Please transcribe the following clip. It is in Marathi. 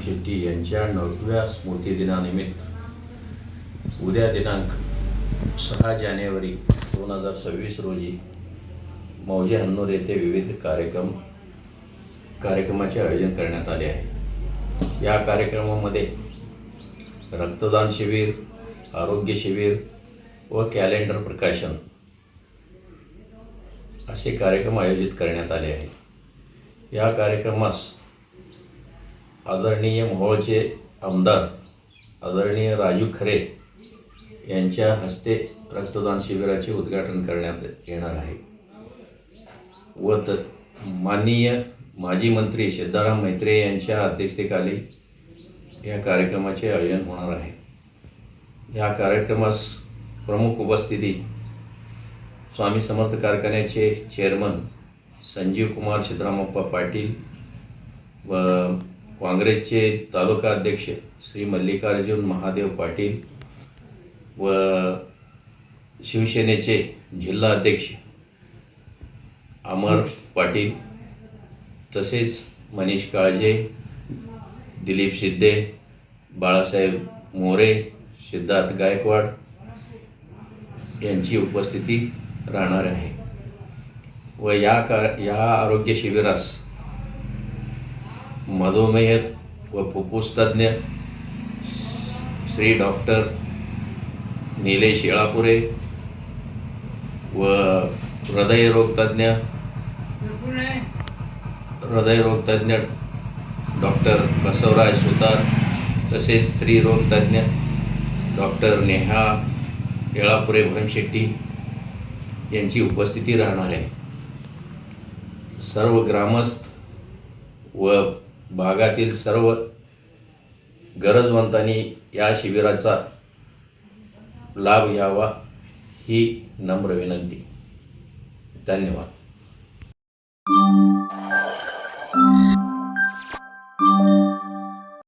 शेट्टी यांच्या नवव्या स्मृतिदिनानिमित्त उद्या दिनांक सहा जानेवारी दोन हजार सव्वीस रोजी मौजे हन्नूर येथे विविध कार्यक्रम कार्यक्रमाचे आयोजन करण्यात आले आहे. या कार्यक्रमामध्ये रक्तदान शिबिर आरोग्य शिबिर व कॅलेंडर प्रकाशन असे कार्यक्रम आयोजित करण्यात आले आहे या कार्यक्रमास आदरणीय मोहोळचे आमदार आदरणीय राजू खरे यांच्या हस्ते रक्तदान शिबिराचे उद्घाटन करण्यात येणार आहे. व त माननीय माजी मंत्री सिद्धाराम मैत्रे यांच्या अध्यक्षतेखाली या कार्यक्रमाचे आयोजन होणार आहे. या कार्यक्रमास प्रमुख उपस्थिती स्वामी समर्थ कारखान्याचे चेअरमन संजीव कुमार सिद्धरामप्पा पाटील व काँग्रेसचे तालुका अध्यक्ष श्री मल्लिकार्जुन महादेव पाटील व शिवसेनेचे जिल्हा अध्यक्ष अमर पाटील तसेच मनीष काळजे दिलीप शिद्दे बाळासाहेब मोरे सिद्धार्थ गायकवाड यांची उपस्थिती राहणार आहे. व या कार या आरोग्य शिबिरास मधुमेह व फुफ्फुसतज्ज्ञ श्री डॉक्टर निलेश येळापुरे व हृदयरोगतज्ञ हृदयरोगतज्ञ डॉक्टर बसवराज सुतार तसेच स्त्रीरोगतज्ञ डॉक्टर नेहा येळापुरे भरमशेट्टी यांची उपस्थिती राहणार आहे. सर्व ग्रामस्थ व भागातील सर्व गरजवंतांनी या शिबिराचा लाभ घ्यावा ही नम्र विनंती. धन्यवाद.